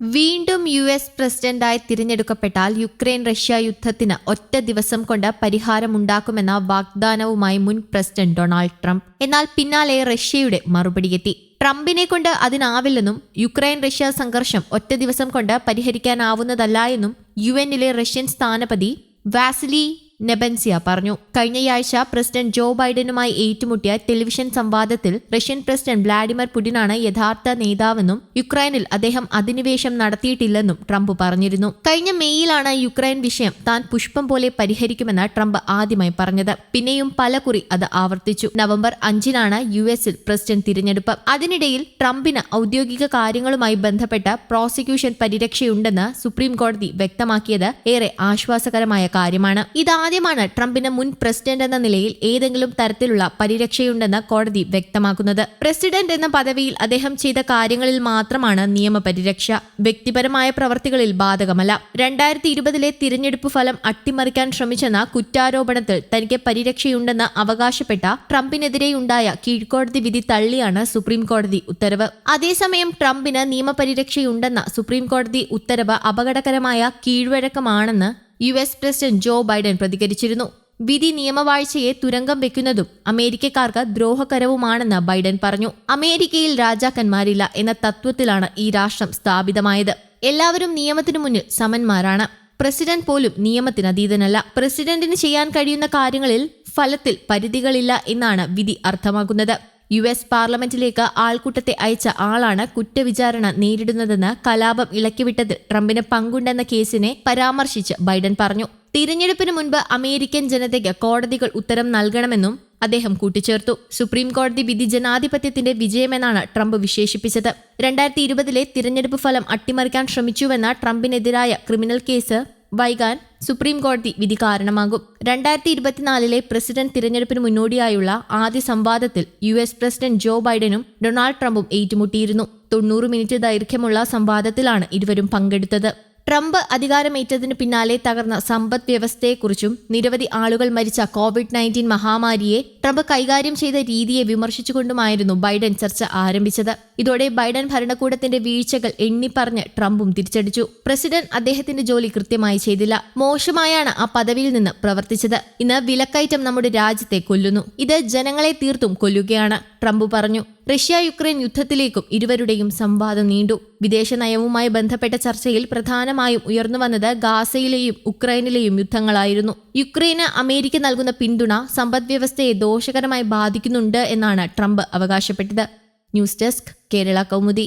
വീണ്ടും U S പ്രസിഡന്റായി തിരഞ്ഞെടുക്കപ്പെട്ടാൽ Ukraine Russia യുദ്ധത്തിന് ഒറ്റ ദിവസം കൊണ്ട് പരിഹാരമുണ്ടാക്കുമെന്ന വാഗ്ദാനവുമായി മുൻ പ്രസിഡന്റ് ഡൊണാൾഡ് ട്രംപ്. എന്നാൽ പിന്നാലെ റഷ്യയുടെ മറുപടിയെത്തി ട്രംപിനെ കൊണ്ട് അതിനാവില്ലെന്നും യുക്രൈൻ റഷ്യ സംഘർഷം ഒറ്റ ദിവസം കൊണ്ട് പരിഹരിക്കാനാവുന്നതല്ല എന്നും യു എന്നിലെ റഷ്യൻ സ്ഥാനപതി വാസിലി നെബൻസിയ പറഞ്ഞു. കഴിഞ്ഞയാഴ്ച പ്രസിഡന്റ് ജോ ബൈഡനുമായി ഏറ്റുമുട്ടിയ ടെലിവിഷൻ സംവാദത്തിൽ റഷ്യൻ പ്രസിഡന്റ് വ്ളാഡിമിർ പുടിനാണ് യഥാർത്ഥ നേതാവെന്നും യുക്രൈനിൽ അദ്ദേഹം അധിനിവേശം നടത്തിയിട്ടില്ലെന്നും ട്രംപ് പറഞ്ഞിരുന്നു. കഴിഞ്ഞ മെയ്യിലാണ് യുക്രൈൻ വിഷയം താൻ പുഷ്പം പോലെ പരിഹരിക്കുമെന്ന് ട്രംപ് ആദ്യമായി പറഞ്ഞത്. പിന്നെയും പലകുറി അത് ആവർത്തിച്ചു. നവംബർ അഞ്ചിനാണ് യു എസിൽ പ്രസിഡന്റ് തിരഞ്ഞെടുപ്പ്. അതിനിടയിൽ ട്രംപിന് ഔദ്യോഗിക കാര്യങ്ങളുമായി ബന്ധപ്പെട്ട പ്രോസിക്യൂഷൻ പരിരക്ഷയുണ്ടെന്ന് സുപ്രീം കോടതി വ്യക്തമാക്കിയത് ഏറെ ആശ്വാസകരമായ കാര്യമാണ്. ഇതാദ്യമാണ് ട്രംപിന് മുൻ പ്രസിഡന്റ് എന്ന നിലയിൽ ഏതെങ്കിലും തരത്തിലുള്ള പരിരക്ഷയുണ്ടെന്ന് കോടതി വ്യക്തമാക്കുന്നത്. പ്രസിഡന്റ് എന്ന പദവിയിൽ അദ്ദേഹം ചെയ്ത കാര്യങ്ങളിൽ മാത്രമാണ് നിയമപരിരക്ഷ. വ്യക്തിപരമായ പ്രവർത്തികളിൽ ബാധകമല്ല. രണ്ടായിരത്തി ഇരുപതിലെ തിരഞ്ഞെടുപ്പ് ഫലം അട്ടിമറിക്കാൻ ശ്രമിച്ചെന്ന കുറ്റാരോപണത്തിൽ തനിക്ക് പരിരക്ഷയുണ്ടെന്ന് അവകാശപ്പെട്ട ട്രംപിനെതിരെയുണ്ടായ കീഴ്ക്കോടതി വിധി തള്ളിയാണ് സുപ്രീം കോടതി ഉത്തരവ്. അതേസമയം ട്രംപിന് നിയമപരിരക്ഷയുണ്ടെന്ന സുപ്രീം കോടതി ഉത്തരവ് അപകടകരമായ കീഴ്വഴക്കമാണെന്ന് U S president Joe Biden പ്രതികരിച്ചിരുന്നു. വിധി നിയമവാഴ്ചയെ തുരങ്കം വെക്കുന്നതും അമേരിക്കക്കാർക്ക് ദ്രോഹകരവുമാണെന്ന് ബൈഡൻ പറഞ്ഞു. അമേരിക്കയിൽ രാജാക്കന്മാരില്ല എന്ന തത്വത്തിലാണ് ഈ രാഷ്ട്രം സ്ഥാപിതമായത്. എല്ലാവരും നിയമത്തിനു മുന്നിൽ സമന്മാരാണ്. പ്രസിഡന്റ് പോലും നിയമത്തിനതീതനല്ല. പ്രസിഡന്റിന് ചെയ്യാൻ കഴിയുന്ന കാര്യങ്ങളിൽ ഫലത്തിൽ പരിധികളില്ല എന്നാണ് വിധി അർത്ഥമാക്കുന്നത്. യു എസ് പാർലമെന്റിലേക്ക് ആൾക്കൂട്ടത്തെ അയച്ച ആളാണ് കുറ്റവിചാരണ നേരിടുന്നതെന്ന് കലാപം ഇളക്കിവിട്ടതിൽ ട്രംപിന് പങ്കുണ്ടെന്ന കേസിനെ പരാമർശിച്ച് ബൈഡൻ പറഞ്ഞു. തിരഞ്ഞെടുപ്പിന് മുൻപ് അമേരിക്കൻ ജനതയ്ക്ക് കോടതികൾ ഉത്തരം നൽകണമെന്നും അദ്ദേഹം കൂട്ടിച്ചേർത്തു. സുപ്രീം കോടതി വിധി ജനാധിപത്യത്തിന്റെ വിജയമെന്നാണ് ട്രംപ് വിശേഷിപ്പിച്ചത്. രണ്ടായിരത്തി ഇരുപതിലെ തിരഞ്ഞെടുപ്പ് ഫലം അട്ടിമറിക്കാൻ ശ്രമിച്ചുവെന്ന ട്രംപിനെതിരായ ക്രിമിനൽ കേസ് വൈകാൻ സുപ്രീം കോടതി വിധി കാരണമാകും. രണ്ടായിരത്തി ഇരുപത്തിനാലിലെ പ്രസിഡന്റ് തിരഞ്ഞെടുപ്പിന് മുന്നോടിയായുള്ള ആദ്യ സംവാദത്തിൽ യു എസ് പ്രസിഡന്റ് ജോ ബൈഡനും ഡൊണാൾഡ് ട്രംപും ഏറ്റുമുട്ടിയിരുന്നു. തൊണ്ണൂറ് മിനിറ്റ് ദൈർഘ്യമുള്ള സംവാദത്തിലാണ് ഇരുവരും പങ്കെടുത്തത്. ട്രംപ് അധികാരമേറ്റതിനു പിന്നാലെ തകർന്ന സമ്പദ് വ്യവസ്ഥയെക്കുറിച്ചും നിരവധി ആളുകൾ മരിച്ച കോവിഡ് നയന്റീൻ മഹാമാരിയെ ട്രംപ് കൈകാര്യം ചെയ്ത രീതിയെ വിമർശിച്ചുകൊണ്ടുമായിരുന്നു ബൈഡൻ ചർച്ച ആരംഭിച്ചത്. ഇതോടെ ബൈഡൻ ഭരണകൂടത്തിന്റെ വീഴ്ചകൾ എണ്ണിപ്പറഞ്ഞ് ട്രംപും തിരിച്ചടിച്ചു. പ്രസിഡന്റ് അദ്ദേഹത്തിന്റെ ജോലി കൃത്യമായി ചെയ്തില്ല. മോശമായാണ് ആ പദവിയിൽ നിന്ന് പ്രവർത്തിച്ചത്. ഇന്ന് വിലക്കയറ്റം നമ്മുടെ രാജ്യത്തെ കൊല്ലുന്നു. ഇത് ജനങ്ങളെ തീർത്തും കൊല്ലുകയാണ്. ട്രംപ് പറഞ്ഞു. റഷ്യ യുക്രൈൻ യുദ്ധത്തിലേക്കും ഇരുവരുടെയും സംവാദം നീണ്ടു. വിദേശ നയവുമായി ബന്ധപ്പെട്ട ചർച്ചയിൽ പ്രധാനമായും ഉയർന്നുവന്നത് ഗാസയിലെയും ഉക്രൈനിലെയും യുദ്ധങ്ങളായിരുന്നു. യുക്രൈന് അമേരിക്ക നൽകുന്ന പിന്തുണ സമ്പദ്വ്യവസ്ഥയെ ദോഷകരമായി ബാധിക്കുന്നുണ്ട് എന്നാണ് ട്രംപ് അവകാശപ്പെട്ടത്. News desk Kerala Kaumudi.